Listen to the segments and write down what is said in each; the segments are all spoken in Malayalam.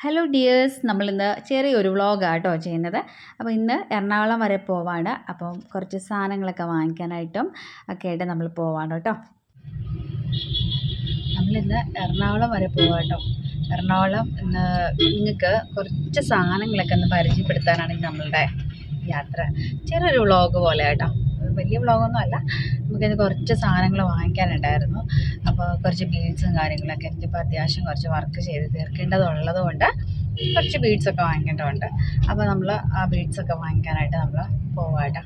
ഹലോ ഡിയേഴ്സ് നമ്മളിന്ന് ചെറിയൊരു വ്ളോഗാണ് കേട്ടോ ചെയ്യുന്നത്. അപ്പോൾ ഇന്ന് എറണാകുളം വരെ പോവാണ്. അപ്പം കുറച്ച് സാധനങ്ങളൊക്കെ വാങ്ങിക്കാനായിട്ടും ഒക്കെ ആയിട്ട് നമ്മൾ പോവാണ് കേട്ടോ. നമ്മളിന്ന് എറണാകുളം വരെ പോവാം കേട്ടോ എറണാകുളം ഇന്ന് നിങ്ങൾക്ക് കുറച്ച് സാധനങ്ങളൊക്കെ ഒന്ന് പരിചയപ്പെടുത്താനാണ് നമ്മളുടെ യാത്ര. ചെറിയൊരു വ്ളോഗ് പോലെ കേട്ടോ വലിയ വ്ളോഗൊന്നും അല്ല. നമുക്കിത് കുറച്ച് സാധനങ്ങൾ വാങ്ങിക്കാനുണ്ടായിരുന്നു. അപ്പോൾ കുറച്ച് ബീഡ്സും കാര്യങ്ങളൊക്കെ എനിക്കിപ്പോൾ അത്യാവശ്യം കുറച്ച് വർക്ക് ചെയ്ത് തീർക്കേണ്ടതുള്ളത് കൊണ്ട് കുറച്ച് ബീഡ്സൊക്കെ വാങ്ങിക്കേണ്ടതുണ്ട്. അപ്പോൾ നമ്മൾ ആ ബീഡ്സൊക്കെ വാങ്ങിക്കാനായിട്ട് നമ്മൾ പോവാട്ടോ.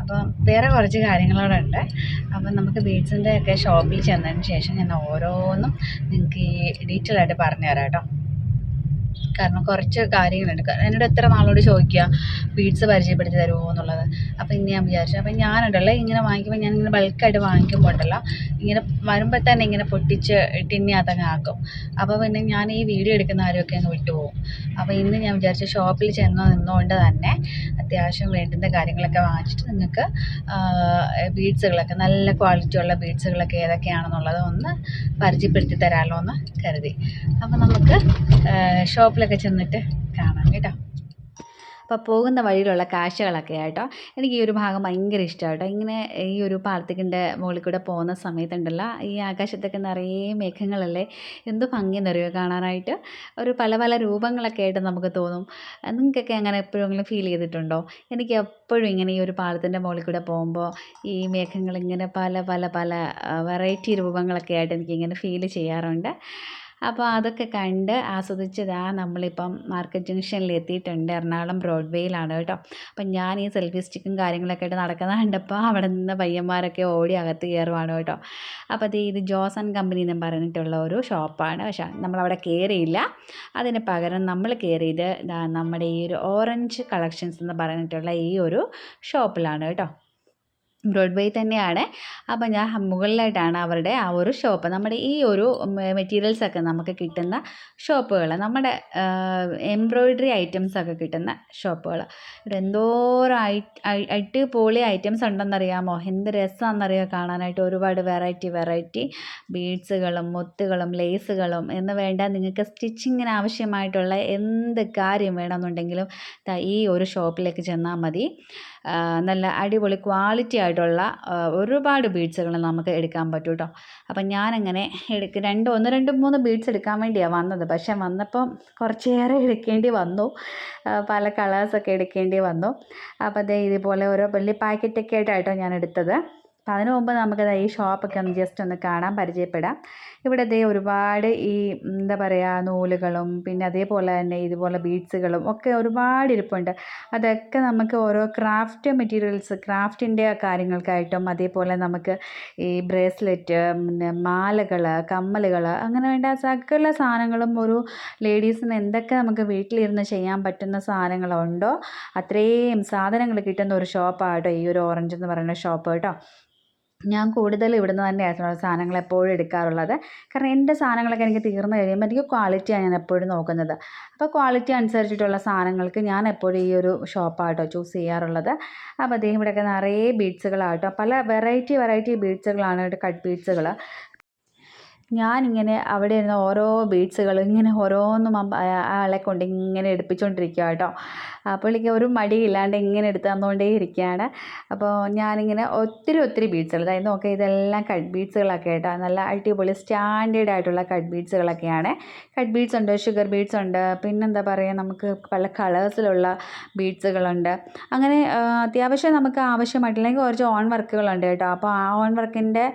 അപ്പം വേറെ കുറച്ച് കാര്യങ്ങളോടെ ഉണ്ട്. അപ്പം നമുക്ക് ബീഡ്സിന്റെ ഒക്കെ ഷോപ്പിൽ ചെന്നതിന് ശേഷം ഞാൻ ഓരോന്നും നിങ്ങൾക്ക് ഈ ഡീറ്റെയിൽ ആയിട്ട് പറഞ്ഞു തരാം കേട്ടോ കാരണം കുറച്ച് കാര്യങ്ങളുണ്ട്. എന്നോട് എത്ര നാളോട് ചോദിക്കുക ബീഡ്സ് പരിചയപ്പെടുത്തി തരുമോ? എന്നുള്ളത്. അപ്പോൾ ഇനി ഞാൻ വിചാരിച്ചു. അപ്പോൾ ഞാനുണ്ടല്ലോ ഇങ്ങനെ വാങ്ങിക്കുമ്പോൾ ഞാൻ ഇങ്ങനെ ബൾക്കായിട്ട് വാങ്ങിക്കുമ്പോൾ ഉണ്ടല്ലോ ഇങ്ങനെ വരുമ്പോൾ തന്നെ ഇങ്ങനെ പൊട്ടിച്ച് ടിന്നി അതങ്ങ് ആക്കും. അപ്പോൾ പിന്നെ ഞാൻ ഈ വീഡിയോ എടുക്കുന്ന ആരൊക്കെ അങ്ങ് വിട്ടുപോകും. അപ്പോൾ ഇന്ന് ഞാൻ വിചാരിച്ചു ഷോപ്പിൽ ചെന്ന് നിന്നുകൊണ്ട് തന്നെ അത്യാവശ്യം വേണ്ടുന്ന കാര്യങ്ങളൊക്കെ വാങ്ങിച്ചിട്ട് നിങ്ങൾക്ക് ബീഡ്സുകളൊക്കെ നല്ല ക്വാളിറ്റി ഉള്ള ബീഡ്സുകളൊക്കെ ഏതൊക്കെയാണെന്നുള്ളത് ഒന്ന് പരിചയപ്പെടുത്തി തരാമല്ലോ എന്ന് കരുതി. അപ്പോൾ നമുക്ക് ഷോപ്പിലൊക്കെ ചെന്നിട്ട് കാണാം കേട്ടോ. അപ്പോൾ പോകുന്ന വഴിയിലുള്ള കാഴ്ചകളൊക്കെ ആയിട്ടോ എനിക്ക് ഈ ഒരു ഭാഗം ഭയങ്കര ഇഷ്ടമാണ് കേട്ടോ ഇങ്ങനെ ഈ ഒരു പാലത്തിക്കിന്റെ മുകളിൽ കൂടെ പോകുന്ന സമയത്തുണ്ടല്ലോ ഈ ആകാശത്തൊക്കെ നിറയെ മേഘങ്ങളല്ലേ? എന്ത് ഭംഗി ഭംഗിയെന്നറിയോ കാണാനായിട്ട്? ഒരു പല പല രൂപങ്ങളൊക്കെ ആയിട്ട് നമുക്ക് തോന്നും. നിങ്ങൾക്കൊക്കെ അങ്ങനെ എപ്പോഴെങ്കിലും ഫീൽ ചെയ്തിട്ടുണ്ടോ? എനിക്ക് എപ്പോഴും ഇങ്ങനെ ഈ ഒരു പാലത്തിന്റെ മുകളിൽ കൂടെ പോകുമ്പോൾ ഈ മേഘങ്ങൾ ഇങ്ങനെ പല പല പല വെറൈറ്റി രൂപങ്ങളൊക്കെ ആയിട്ട് എനിക്കിങ്ങനെ ഫീൽ ചെയ്യാറുണ്ട്. അപ്പോൾ അതൊക്കെ കണ്ട് ആസ്വദിച്ച് ദാ നമ്മളിപ്പം മാർക്കറ്റ് ജംഗ്ഷനിൽ എത്തിയിട്ടുണ്ട് എറണാകുളം ബ്രോഡ്വേയിലാണ് കേട്ടോ. അപ്പം ഞാൻ ഈ സെൽഫി സ്റ്റിക്കും കാര്യങ്ങളൊക്കെ ആയിട്ട് നടക്കുന്ന കണ്ടപ്പോൾ അവിടെ നിന്ന് പയ്യന്മാരൊക്കെ ഓടി അകത്ത് കയറുവാണ് കേട്ടോ. അപ്പോൾ ഇത് ഇത് ജോസ് ആൻഡ് കമ്പനി എന്ന് പറഞ്ഞിട്ടുള്ള ഒരു ഷോപ്പാണ്. പക്ഷേ നമ്മളവിടെ കയറിയില്ല അതിന് പകരം നമ്മൾ കയറിയത് നമ്മുടെ ഈ ഒരു ഓറഞ്ച് കളക്ഷൻസ് എന്ന് പറഞ്ഞിട്ടുള്ള ഈ ഒരു ഷോപ്പിലാണ് കേട്ടോ. ബ്രോഡ്വേ തന്നെയാണ്. അപ്പം ഞാൻ മുകളിലായിട്ടാണ് അവരുടെ ആ ഒരു ഷോപ്പ് നമ്മുടെ ഈ ഒരു മെറ്റീരിയൽസ് ഒക്കെ നമുക്ക് കിട്ടുന്ന ഷോപ്പുകൾ നമ്മുടെ എംബ്രോയിഡറി ഐറ്റംസ് ഒക്കെ കിട്ടുന്ന ഷോപ്പുകൾ ഇവിടെ എന്തോരം പോളി ഐറ്റംസ് ഉണ്ടെന്നറിയാമോ? എന്ത് രസമാണെന്നറിയാം കാണാനായിട്ട് ഒരുപാട് വെറൈറ്റി വെറൈറ്റി ബീഡ്സുകളും മുത്തുകളും ലേസുകളും എന്ന് വേണ്ട നിങ്ങൾക്ക് സ്റ്റിച്ചിങ്ങിന് ആവശ്യമായിട്ടുള്ള എന്ത് കാര്യം വേണമെന്നുണ്ടെങ്കിലും ഈ ഒരു ഷോപ്പിലേക്ക് ചെന്നാൽ മതി. നല്ല അടിപൊളി ക്വാളിറ്റി ആയിട്ടുള്ള ഒരുപാട് ബീഡ്സുകൾ നമുക്ക് എടുക്കാൻ പറ്റും കേട്ടോ അപ്പം ഞാനങ്ങനെ എടുക്ക് രണ്ട് ഒന്ന് രണ്ട് മൂന്ന് ബീഡ്സ് എടുക്കാൻ വേണ്ടിയാണ് വന്നത്. പക്ഷേ വന്നപ്പം കുറച്ചേറെ എടുക്കേണ്ടി വന്നു. പല കളേഴ്സൊക്കെ എടുക്കേണ്ടി വന്നു. അപ്പോൾ അതേ ഇതുപോലെ ഓരോ വലിയ പാക്കറ്റൊക്കെ ആയിട്ടാട്ടോ ഞാൻ എടുത്തത്. അപ്പം അതിനു മുമ്പ് നമുക്ക് ഈ ഷോപ്പൊക്കെ ഒന്ന് ജസ്റ്റ് ഒന്ന് കാണാൻ പരിചയപ്പെടാം. ഇവിടെ ദേ ഒരുപാട് ഈ എന്താ പറയുക നൂലുകളും പിന്നെ അതേപോലെ തന്നെ ഇതുപോലെ ബീഡ്സുകളും ഒക്കെ ഒരുപാട് ഇരിപ്പുണ്ട്. അതൊക്കെ നമുക്ക് ഓരോ ക്രാഫ്റ്റ് മെറ്റീരിയൽസ് ക്രാഫ്റ്റിന്റെ കാര്യങ്ങൾക്കായിട്ടും അതേപോലെ നമുക്ക് ഈ ബ്രേസ്ലെറ്റ് പിന്നെ മാലകൾ കമ്മലുകൾ അങ്ങനെ വേണ്ട സകല സാധനങ്ങളും ഒരു ലേഡീസിന് എന്തൊക്കെ നമുക്ക് വീട്ടിലിരുന്ന് ചെയ്യാൻ പറ്റുന്ന സാധനങ്ങളുണ്ടോ അത്രയും സാധനങ്ങൾ കിട്ടുന്ന ഒരു ഷോപ്പാണ് ഈ ഒരു ഓറഞ്ച് എന്ന് പറയുന്ന ഷോപ്പ് കേട്ടോ. ഞാൻ കൂടുതൽ ഇവിടുന്ന് തന്നെയായിരുന്നു സാധനങ്ങൾ എപ്പോഴും എടുക്കാറുള്ളത്. കാരണം എന്റെ സാധനങ്ങളൊക്കെ എനിക്ക് തീർന്നു കഴിയുമ്പോൾ എനിക്ക് ക്വാളിറ്റിയാണ് ഞാൻ എപ്പോഴും നോക്കുന്നത്. അപ്പോൾ ക്വാളിറ്റി അനുസരിച്ചിട്ടുള്ള സാധനങ്ങൾക്ക് ഞാൻ എപ്പോഴും ഈ ഒരു ഷോപ്പാട്ടോ ചൂസ് ചെയ്യാറുള്ളത്. അപ്പോൾ അദ്ദേഹം ഇവിടെയൊക്കെ നിറയെ ബീഡ്സുകളാട്ടോ പല വെറൈറ്റി വെറൈറ്റി ബീഡ്സുകളാണ് കട്ട് ബീഡ്സുകൾ ഞാനിങ്ങനെ അവിടെ ഇരുന്ന് ഓരോ ബീഡ്സുകൾ ഇങ്ങനെ ഓരോന്നും ആളെ കൊണ്ട് ഇങ്ങനെ എടുപ്പിച്ചുകൊണ്ടിരിക്കുക കേട്ടോ. പുള്ളിക്ക് ഒരു മടിയില്ലാണ്ട് ഇങ്ങനെ എടുത്തു തന്നുകൊണ്ടേ ഇരിക്കുകയാണ്. അപ്പോൾ ഞാനിങ്ങനെ ഒത്തിരി ഒത്തിരി ബീഡ്സുകൾ അതായത് നോക്കുക ഇതെല്ലാം കട്ട് ബീഡ്സുകളൊക്കെ കേട്ടോ. നല്ല അടിപൊളി സ്റ്റാൻഡേർഡ് ആയിട്ടുള്ള കട്ട് ബീഡ്സുകളൊക്കെയാണ്. കട്ട് ബീഡ്സ് ഉണ്ട് ഷുഗർ ബീഡ്സ് ഉണ്ട് പിന്നെന്താ പറയുക നമുക്ക് പല കളേഴ്സിലുള്ള ബീഡ്സുകളുണ്ട്. അങ്ങനെ അത്യാവശ്യം നമുക്ക് ആവശ്യമായിട്ടില്ലെങ്കിൽ കുറച്ച് ഓൺ വർക്കുകളുണ്ട് കേട്ടോ. അപ്പോൾ ആ ഓൺ വർക്കിന്റെ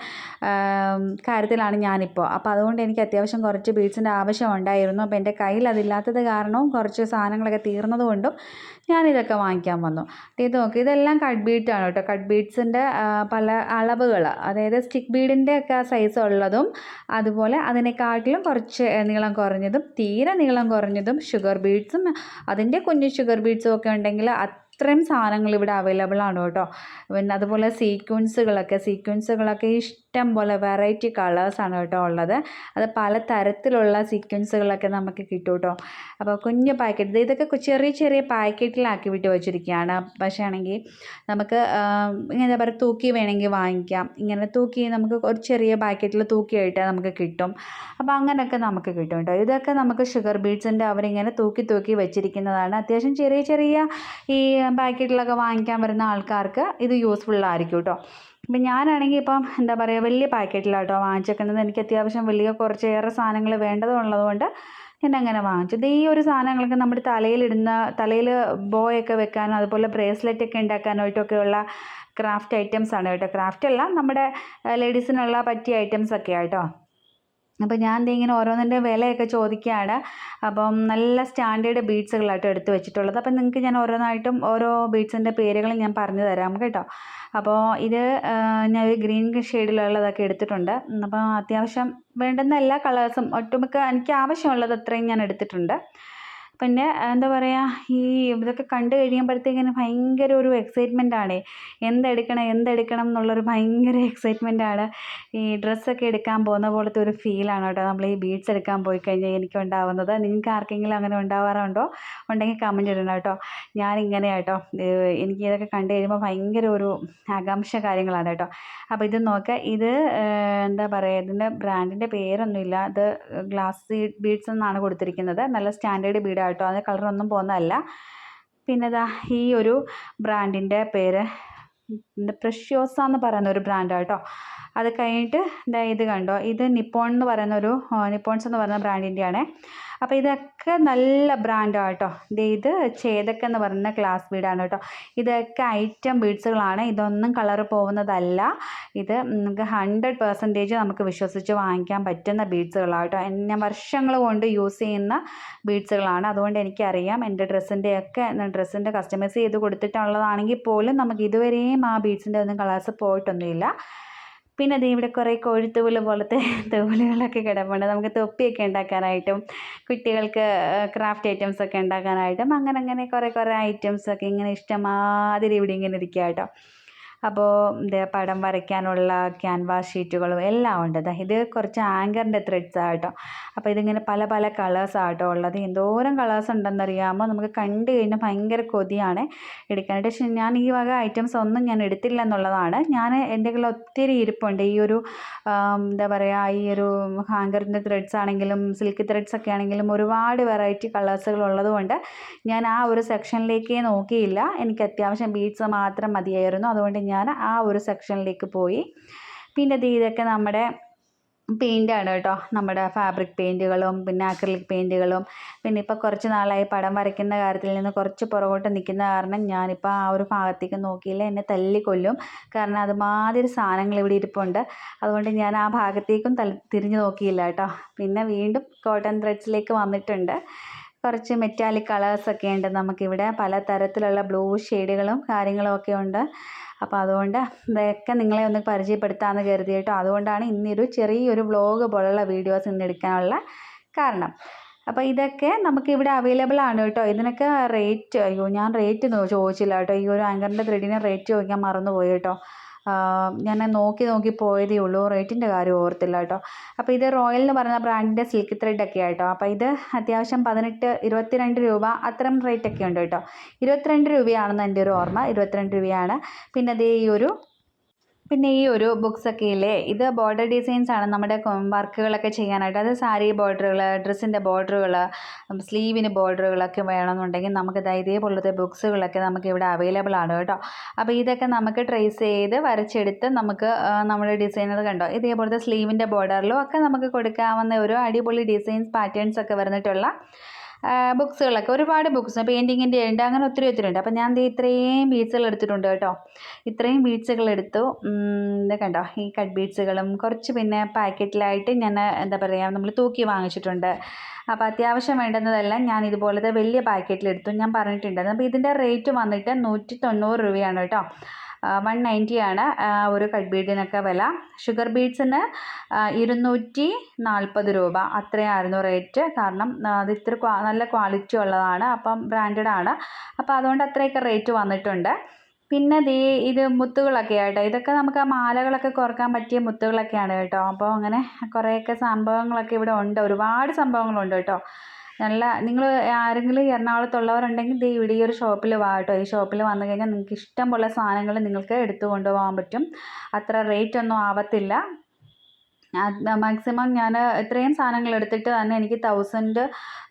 കാര്യത്തിലാണ് ഞാനിപ്പോൾ അപ്പോൾ അതുകൊണ്ട് എനിക്ക് അത്യാവശ്യം കുറച്ച് ബീഡ്സിന്റെ ആവശ്യം ഉണ്ടായിരുന്നു. അപ്പോൾ എന്റെ കയ്യിൽ അതില്ലാത്തത് കാരണവും കുറച്ച് സാധനങ്ങളൊക്കെ തീർന്നതുകൊണ്ടും ഞാനിതൊക്കെ വാങ്ങിക്കാൻ വന്നു. ഇത് നോക്കി ഇതെല്ലാം കട്ട് ബീഡാണ് കേട്ടോ. കട്ട് ബീഡ്സിന്റെ പല അളവുകൾ അതായത് സ്റ്റിക്ക് ബീഡിന്റെ ഒക്കെ സൈസ് ഉള്ളതും അതുപോലെ അതിനെക്കാട്ടിലും കുറച്ച് നീളം കുറഞ്ഞതും തീരെ നീളം കുറഞ്ഞതും ഷുഗർ ബീഡ്സും അതിന്റെ കുഞ്ഞു ഷുഗർ ബീഡ്സും ഒക്കെ ഉണ്ടെങ്കിൽ അത്രയും സാധനങ്ങൾ ഇവിടെ അവൈലബിൾ ആണ് കേട്ടോ. പിന്നെ അതുപോലെ സീക്വൻസുകളൊക്കെ സീക്വൻസുകളൊക്കെ ഇഷ്ടം പോലെ വെറൈറ്റി കളേഴ്സാണ് കേട്ടോ ഉള്ളത്. അത് പല തരത്തിലുള്ള സീക്വൻസുകളൊക്കെ നമുക്ക് കിട്ടും കേട്ടോ. അപ്പോൾ കുഞ്ഞു പാക്കറ്റ് ഇതൊക്കെ ചെറിയ ചെറിയ പാക്കറ്റിലാക്കി വിട്ട് വെച്ചിരിക്കുകയാണ്. പക്ഷേ ആണെങ്കിൽ നമുക്ക് ഇങ്ങനെ പറയുക തൂക്കി വേണമെങ്കിൽ വാങ്ങിക്കാം. ഇങ്ങനെ തൂക്കി നമുക്ക് ഒരു ചെറിയ പാക്കറ്റിൽ തൂക്കിയായിട്ട് നമുക്ക് കിട്ടും. അപ്പോൾ അങ്ങനെയൊക്കെ നമുക്ക് കിട്ടും കേട്ടോ. ഇതൊക്കെ നമുക്ക് ഷുഗർ ബീഡ്സിന്റെ അവരിങ്ങനെ തൂക്കി തൂക്കി വെച്ചിരിക്കുന്നതാണ്. അത്യാവശ്യം ചെറിയ ചെറിയ ഈ പാക്കറ്റിലൊക്കെ വാങ്ങിക്കാൻ വരുന്ന ആൾക്കാർക്ക് ഇത് യൂസ്ഫുള്ളായിരിക്കും കേട്ടോ. ഇപ്പം ഞാനാണെങ്കിൽ ഇപ്പം എന്താ പറയുക വലിയ പാക്കറ്റിലാട്ടോ വാങ്ങിച്ചേക്കുന്നത്. എനിക്ക് അത്യാവശ്യം വലിയ കുറച്ചേറെ സാധനങ്ങൾ വേണ്ടതുള്ളത് കൊണ്ട് ഞാൻ അങ്ങനെ വാങ്ങിച്ചു. ഇത് ഈ ഒരു സാധനങ്ങളൊക്കെ നമ്മുടെ തലയിലിടുന്ന തലയിൽ ബോയൊക്കെ വെക്കാനും അതുപോലെ ബ്രേസ്ലെറ്റ് ഒക്കെ ഉണ്ടാക്കാനായിട്ടൊക്കെയുള്ള ക്രാഫ്റ്റ് ഐറ്റംസ് ആണ് കേട്ടോ. ക്രാഫ്റ്റ് അല്ല നമ്മുടെ ലേഡീസിനുള്ള പറ്റിയ ഐറ്റംസ് ഒക്കെ ആട്ടോ. അപ്പോൾ ഞാൻ ഇങ്ങനെ ഓരോന്നിന്റെ വിലയൊക്കെ ചോദിക്കുകയാണ്. അപ്പം നല്ല സ്റ്റാൻഡേർഡ് ബീഡ്സുകളായിട്ട് എടുത്ത് വെച്ചിട്ടുള്ളത്. അപ്പം നിങ്ങൾക്ക് ഞാൻ ഓരോന്നായിട്ടും ഓരോ ബീഡ്സിന്റെ പേരുകൾ ഞാൻ പറഞ്ഞു തരാം കേട്ടോ. അപ്പോൾ ഇത് ഞാൻ ഒരു ഗ്രീൻ ഷെയ്ഡിലുള്ളതൊക്കെ എടുത്തിട്ടുണ്ട്. അപ്പോൾ അത്യാവശ്യം വേണ്ടുന്ന എല്ലാ കളേഴ്സും ഒട്ടുമിക്ക എനിക്ക് ആവശ്യമുള്ളത് അത്രയും ഞാൻ എടുത്തിട്ടുണ്ട്. പിന്നെ എന്താ പറയുക ഈ ഇതൊക്കെ കണ്ടു കഴിയുമ്പോഴത്തേക്കിന് ഭയങ്കര ഒരു എക്സൈറ്റ്മെന്റ് ആണ്. എന്തെടുക്കണം എന്തെടുക്കണം എന്നുള്ളൊരു ഭയങ്കര എക്സൈറ്റ്മെന്റ് ആണ്. ഈ ഡ്രസ്സൊക്കെ എടുക്കാൻ പോകുന്ന പോലത്തെ ഒരു ഫീലാണ് കേട്ടോ. നമ്മൾ ഈ ബീഡ്സ് എടുക്കാൻ പോയി കഴിഞ്ഞാൽ എനിക്ക് ഉണ്ടാവുന്നത് നിങ്ങൾക്ക് ആർക്കെങ്കിലും അങ്ങനെ ഉണ്ടാവാറുണ്ടോ? ഉണ്ടെങ്കിൽ കമന്റ് ഇടണം കേട്ടോ. ഞാനിങ്ങനെ കേട്ടോ. എനിക്ക് ഇതൊക്കെ കണ്ടു കഴിയുമ്പോൾ ഭയങ്കര ഒരു ആകാംക്ഷ കാര്യങ്ങളാണ് കേട്ടോ. അപ്പോൾ ഇത് നോക്കുക ഇത് എന്താ പറയുക ഇതിന്റെ ബ്രാൻഡിന്റെ പേരൊന്നുമില്ല. ഇത് ഗ്ലാസ് ബീഡ്സ് എന്നാണ് കൊടുത്തിരിക്കുന്നത്. നല്ല സ്റ്റാൻഡേർഡ് കേട്ടോ അതിന്റെ കളറൊന്നും പോകുന്നതല്ല. പിന്നെ ഇതാ ഈ ഒരു ബ്രാൻഡിന്റെ പേര് പ്രഷ്യോസ എന്ന് പറയുന്ന ഒരു ബ്രാൻഡാണ് കേട്ടോ അത് കഴിഞ്ഞിട്ട് ഇതാ ഇത് കണ്ടോ ഇത് നിപ്പോൺ എന്ന് പറയുന്ന ഒരു നിപ്പോൺസ് എന്ന് പറയുന്ന ബ്രാൻഡിന്റെയാണ് അപ്പോൾ ഇതൊക്കെ നല്ല ബ്രാൻഡാണ് കേട്ടോ ഇത് ചേതക്ക് എന്ന് പറയുന്ന ക്ലാസ് ബീഡാണ് കേട്ടോ ഇതൊക്കെ ഐറ്റം ബീഡ്സുകളാണ് ഇതൊന്നും കളർ പോകുന്നതല്ല. ഇത് നമുക്ക് ഹൺഡ്രഡ് പെർസെന്റേജ് നമുക്ക് വിശ്വസിച്ച് വാങ്ങിക്കാൻ പറ്റുന്ന ബീഡ്സുകളാണ് കേട്ടോ എന്നെ വർഷങ്ങൾ കൊണ്ട് യൂസ് ചെയ്യുന്ന ബീഡ്സുകളാണ് അതുകൊണ്ട് എനിക്കറിയാം എന്റെ ഡ്രസ്സിന്റെയൊക്കെ ഡ്രസ്സിന്റെ കസ്റ്റമൈസ് ചെയ്ത് കൊടുത്തിട്ടുള്ളതാണെങ്കിൽ പോലും നമുക്ക് ഇതുവരെയും ആ ബീഡ്സിന്റെ ഒന്നും കളേഴ്സ് പോയിട്ടൊന്നുമില്ല. പിന്നെ ദേ ഇവിടെ കുറേ കോഴിത്തൂവൽ പോലത്തെ തൂവലുകളൊക്കെ കിടപ്പുണ്ട്. നമുക്ക് തൊപ്പിയൊക്കെ ഉണ്ടാക്കാനായിട്ടും കുട്ടികൾക്ക് ക്രാഫ്റ്റ് ഐറ്റംസ് ഒക്കെ ഉണ്ടാക്കാനായിട്ടും അങ്ങനെ അങ്ങനെ കുറേ കുറേ ഐറ്റംസ് ഒക്കെ ഇങ്ങനെ ഇഷ്ടമാതിരി ഇവിടെ ഇങ്ങനെ ഇരിക്കുക കേട്ടോ. അപ്പോൾ ഇത് പടം വരയ്ക്കാനുള്ള ക്യാൻവാസ് ഷീറ്റുകളും എല്ലാം ഉണ്ട്. ഇത് കുറച്ച് ആങ്കറിന്റെ ത്രെഡ്സ് ആട്ടോ അപ്പോൾ ഇതിങ്ങനെ പല പല കളേഴ്സ് ആട്ടോ ഉള്ളത്. എന്തോരം കളേഴ്സ് ഉണ്ടെന്നറിയാമോ? നമുക്ക് കണ്ടു കഴിഞ്ഞാൽ ഭയങ്കര കൊതിയാണ് എടുക്കാനായിട്ട്. പക്ഷേ ഞാൻ ഈ വക ഐറ്റംസ് ഒന്നും ഞാൻ എടുത്തില്ല എന്നുള്ളതാണ്. ഞാൻ എന്റെ കയ്യിൽ ഒത്തിരി ഇരിപ്പുണ്ട്. ഈ ഒരു എന്താ പറയുക ഈ ഒരു ഹാങ്കറിന്റെ ത്രെഡ്സ് ആണെങ്കിലും സിൽക്ക് ത്രെഡ്സ് ഒക്കെ ആണെങ്കിലും ഒരുപാട് വെറൈറ്റി കളേഴ്സുകൾ ഉള്ളതുകൊണ്ട് ഞാൻ ആ ഒരു സെക്ഷനിലേക്കേ നോക്കിയില്ല. എനിക്ക് അത്യാവശ്യം ബീഡ്സ് മാത്രം മതിയായിരുന്നു. അതുകൊണ്ട് ഞാൻ ആ ഒരു സെക്ഷനിലേക്ക് പോയി. പിന്നെ ഇതൊക്കെ നമ്മുടെ പെയിന്റാണ് കേട്ടോ. നമ്മുടെ ഫാബ്രിക് പെയിന്റുകളും പിന്നെ അക്രിലിക് പെയിന്റുകളും പിന്നെ ഇപ്പോൾ കുറച്ച് നാളായി പടം വരയ്ക്കുന്ന കാര്യത്തിൽ നിന്ന് കുറച്ച് പുറകോട്ട് നിൽക്കുന്ന കാരണം ഞാനിപ്പോൾ ആ ഒരു ഭാഗത്തേക്ക് നോക്കിയില്ല. എന്നെ തല്ലിക്കൊല്ലും. കാരണം അതുമാതിരി സാധനങ്ങൾ ഇവിടെ ഇരിപ്പുണ്ട്. അതുകൊണ്ട് ഞാൻ ആ ഭാഗത്തേക്കും തല തിരിഞ്ഞു നോക്കിയില്ല കേട്ടോ. പിന്നെ വീണ്ടും കോട്ടൺ ത്രെഡ്സിലേക്ക് വന്നിട്ടുണ്ട്. കുറച്ച് മെറ്റാലിക് കളേഴ്സൊക്കെ ഉണ്ട്. നമുക്കിവിടെ പല തരത്തിലുള്ള ബ്ലൂ ഷെയ്ഡുകളും കാര്യങ്ങളും ഒക്കെ ഉണ്ട്. അപ്പോൾ അതുകൊണ്ട് ഇതൊക്കെ നിങ്ങളെ ഒന്ന് പരിചയപ്പെടുത്താമെന്ന് കരുതി കേട്ടോ അതുകൊണ്ടാണ് ഇന്നൊരു ചെറിയൊരു വ്ളോഗ് പോലുള്ള വീഡിയോസ് ഇന്ന് എടുക്കാനുള്ള കാരണം. അപ്പോൾ ഇതൊക്കെ നമുക്ക് ഇവിടെ അവൈലബിൾ ആണ് കേട്ടോ. ഇതിനൊക്കെ റേറ്റ് അയ്യോ ഞാൻ റേറ്റ് ചോദിച്ചില്ല കേട്ടോ. ഈ ഒരു ആങ്കറിന്റെ ത്രെഡിന് റേറ്റ് ചോദിക്കാൻ മറന്നുപോയി കേട്ടോ. ഞാൻ നോക്കി നോക്കി പോയതേ ഉള്ളൂ. റേറ്റിന്റെ കാര്യം ഓർത്തില്ല കേട്ടോ. അപ്പോൾ ഇത് റോയൽ എന്ന് പറയുന്ന ബ്രാൻഡിന്റെ സിൽക്ക് ത്രെഡ് ഒക്കെ ആയിട്ടോ. അപ്പോൾ ഇത് അത്യാവശ്യം പതിനെട്ട് ഇരുപത്തിരണ്ട് രൂപ അത്തരം റേറ്റ് ഒക്കെ ഉണ്ട് കേട്ടോ. ഇരുപത്തിരണ്ട് രൂപയാണെന്ന് എന്റെ ഒരു ഓർമ്മ. ഇരുപത്തിരണ്ട് രൂപയാണ്. പിന്നെ ദേ ഈ ഒരു പിന്നെ ഈ ഒരു ബുക്സ് ഒക്കെ ഇല്ലേ? ഇത് ബോർഡർ ഡിസൈൻസ് ആണ് നമ്മുടെ വർക്കുകളൊക്കെ ചെയ്യാനായിട്ട്. അത് സാരി ബോർഡറുകൾ ഡ്രസ്സിന്റെ ബോർഡറുകൾ സ്ലീവിന് ബോർഡറുകളൊക്കെ വേണമെന്നുണ്ടെങ്കിൽ നമുക്ക് ഇതേപോലത്തെ ബുക്സുകളൊക്കെ നമുക്ക് ഇവിടെ അവൈലബിൾ ആണ് കേട്ടോ. അപ്പോൾ ഇതൊക്കെ നമുക്ക് ട്രേസ് ചെയ്ത് വരച്ചെടുത്ത് നമുക്ക് നമ്മുടെ ഡിസൈനർ കണ്ടോ? ഇതേപോലത്തെ സ്ലീവിന്റെ ബോർഡറിലും ഒക്കെ നമുക്ക് കൊടുക്കാവുന്ന ഒരു അടിപൊളി ഡിസൈൻസ് പാറ്റേൺസ് ഒക്കെ വരുന്നിട്ടുള്ള ബുക്സുകളൊക്കെ. ഒരുപാട് ബുക്സ് പെയിന്റിങ്ങിന്റെ ഉണ്ട് അങ്ങനെ ഒത്തിരി ഒത്തിരി ഉണ്ട്. അപ്പോൾ ഞാൻ ഇത്രയും ബീഡ്സുകൾ എടുത്തിട്ടുണ്ട് കേട്ടോ. ഇത്രയും ബീഡ്സുകൾ എടുത്തു. ഇത് കണ്ടോ? ഈ കട്ട് ബീഡ്സുകളും കുറച്ച് പിന്നെ പാക്കറ്റിലായിട്ട് ഞാൻ എന്താ പറയുക നമ്മൾ തൂക്കി വാങ്ങിച്ചിട്ടുണ്ട്. അപ്പോൾ അത്യാവശ്യം വേണ്ടുന്നതെല്ലാം ഞാൻ ഇതുപോലത്തെ വലിയ പാക്കറ്റിലെടുത്തു. ഞാൻ പറഞ്ഞിട്ടുണ്ടായിരുന്നു. അപ്പോൾ ഇതിന്റെ റേറ്റ് വന്നിട്ട് നൂറ്റി തൊണ്ണൂറ് രൂപയാണ് കേട്ടോ. വൺ നയന്റി ആണ് ഒരു കട്ട് ബീഡിനൊക്കെ വില. ഷുഗർ ബീഡ്സിന് ഇരുന്നൂറ്റി നാൽപ്പത് രൂപ. അത്രയായിരുന്നു റേറ്റ് കാരണം അത് ക്വാ നല്ല ക്വാളിറ്റി ഉള്ളതാണ് അപ്പം ബ്രാൻഡഡ് ആണ്. അപ്പോൾ അതുകൊണ്ട് അത്രയൊക്കെ റേറ്റ് വന്നിട്ടുണ്ട്. പിന്നെ ദേ ഇത് മുത്തുകളൊക്കെ ആയിട്ടോ ഇതൊക്കെ നമുക്ക് ആ മാലകളൊക്കെ കുറയ്ക്കാൻ പറ്റിയ മുത്തുകളൊക്കെയാണ് കേട്ടോ. അപ്പോൾ അങ്ങനെ കുറേയൊക്കെ സംഭവങ്ങളൊക്കെ ഇവിടെ ഉണ്ട്. ഒരുപാട് സംഭവങ്ങളുണ്ട് കേട്ടോ. നല്ല നിങ്ങൾ ആരെങ്കിലും എറണാകുളത്തുള്ളവരുണ്ടെങ്കിൽ ദേ ഇവിടെ ഈ ഒരു ഷോപ്പിൽ വാ കേട്ടോ. ഈ ഷോപ്പിൽ വന്നു കഴിഞ്ഞാൽ നിങ്ങൾക്ക് ഇഷ്ടം പോലെ സാധനങ്ങൾ നിങ്ങൾക്ക് എടുത്തു കൊണ്ടുപോകാൻ പറ്റും. അത്ര റേറ്റ് ഒന്നും ആവത്തില്ല. മാക്സിമം ഞാൻ ഇത്രയും സാധനങ്ങൾ എടുത്തിട്ട് തന്നെ എനിക്ക് തൗസൻഡ്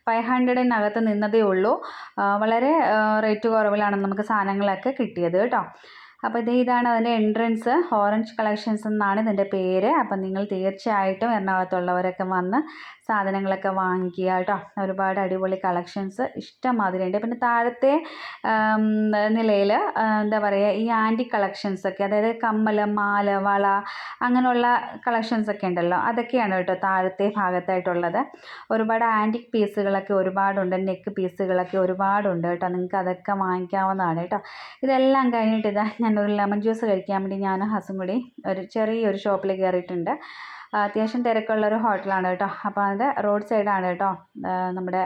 ഫൈവ് ഹൺഡ്രഡിനകത്ത് നിന്നതേ ഉള്ളൂ. വളരെ റേറ്റ് കുറവിലാണ് നമുക്ക് സാധനങ്ങളൊക്കെ കിട്ടിയത് കേട്ടോ. അപ്പോൾ ഇതേ ഇതാണ് അതിന്റെ എൻട്രൻസ് ഓറഞ്ച് കളക്ഷൻസ് എന്നാണ് ഇതിന്റെ പേര്. അപ്പം നിങ്ങൾ തീർച്ചയായിട്ടും എറണാകുളത്തുള്ളവരൊക്കെ വന്ന് സാധനങ്ങളൊക്കെ വാങ്ങിക്കുക കേട്ടോ. ഒരുപാട് അടിപൊളി കളക്ഷൻസ് ഇഷ്ടംമാതിരി ഉണ്ട് പിന്നെ താഴത്തെ നിലയിൽ എന്താ പറയുക ഈ ആന്റി കളക്ഷൻസ് ഒക്കെ അതായത് കമ്മൽ മാല വള അങ്ങനെയുള്ള കളക്ഷൻസ് ഒക്കെ ഉണ്ടല്ലോ. അതൊക്കെയാണ് കേട്ടോ താഴത്തെ ഭാഗത്തായിട്ടുള്ളത്. ഒരുപാട് ആന്റിക് പീസുകളൊക്കെ ഒരുപാടുണ്ട്. നെക്ക് പീസുകളൊക്കെ ഒരുപാടുണ്ട് കേട്ടോ. നിങ്ങൾക്ക് അതൊക്കെ വാങ്ങിക്കാവുന്നതാണ് കേട്ടോ. ഇതെല്ലാം കഴിഞ്ഞിട്ട് ഇതാ ഞാനൊരു ലെമൺ ജ്യൂസ് കഴിക്കാൻ വേണ്ടി ഞാനും ഹസും കൂടി ഒരു ചെറിയൊരു ഷോപ്പിൽ കയറിയിട്ടുണ്ട് അത്യാവശ്യം തിരക്കുള്ള ഒരു ഹോട്ടലാണ് കേട്ടോ. അപ്പോൾ അത് റോഡ് സൈഡാണ് കേട്ടോ. നമ്മുടെ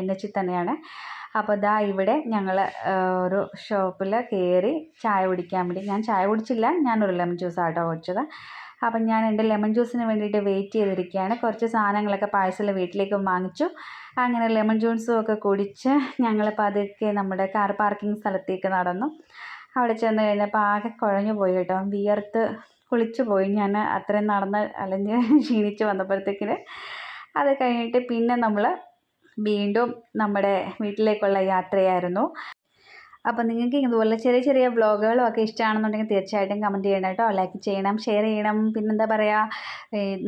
എൻ എച്ചിൽ തന്നെയാണ്. അപ്പോൾ ദാ ഇവിടെ ഞങ്ങൾ ഒരു ഷോപ്പിൽ കയറി ചായ കുടിക്കാൻ വേണ്ടി. ഞാൻ ചായ കുടിച്ചില്ല. ഞാനൊരു ലെമൺ ജ്യൂസ് ആട്ടോ കുടിച്ചത്. അപ്പം ഞാൻ എന്റെ ലെമൺ ജ്യൂസിന് വേണ്ടിയിട്ട് വെയിറ്റ് ചെയ്തിരിക്കുകയാണ്. കുറച്ച് സാധനങ്ങളൊക്കെ പാഴ്സൽ വീട്ടിലേക്ക് വാങ്ങിച്ചു. അങ്ങനെ ലെമൺ ജ്യൂസും ഒക്കെ കുടിച്ച് ഞങ്ങൾ പതുക്കെ നമ്മുടെ കാർ പാർക്കിംഗ് സ്ഥലത്തേക്ക് നടന്നു. അവിടെ ചെന്ന് കഴിഞ്ഞപ്പോൾ ആകെ കുഴഞ്ഞു പോയി കേട്ടോ. വിയർത്ത് കുളിച്ചു പോയി. ഞാൻ അത്രയും നടന്ന് അലഞ്ഞ് ക്ഷീണിച്ച് വന്നപ്പോഴത്തേക്കിന് അത് കഴിഞ്ഞിട്ട് പിന്നെ നമ്മൾ വീണ്ടും നമ്മുടെ വീട്ടിലേക്കുള്ള യാത്രയായിരുന്നു. അപ്പോൾ നിങ്ങൾക്ക് ഇതുപോലെ ചെറിയ ചെറിയ വ്ളോഗുകളും ഒക്കെ ഇഷ്ടമാണെന്നുണ്ടെങ്കിൽ തീർച്ചയായിട്ടും കമന്റ് ചെയ്യണം കേട്ടോ. ലൈക്ക് ചെയ്യണം ഷെയർ ചെയ്യണം. പിന്നെന്താ പറയുക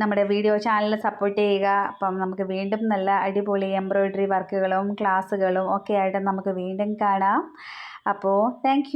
നമ്മുടെ വീഡിയോ ചാനൽ സപ്പോർട്ട് ചെയ്യുക. അപ്പം നമുക്ക് വീണ്ടും നല്ല അടിപൊളി എംബ്രോയ്ഡറി വർക്കുകളും ക്ലാസ്സുകളും ഒക്കെ ആയിട്ട് നമുക്ക് വീണ്ടും കാണാം. അപ്പോൾ താങ്ക്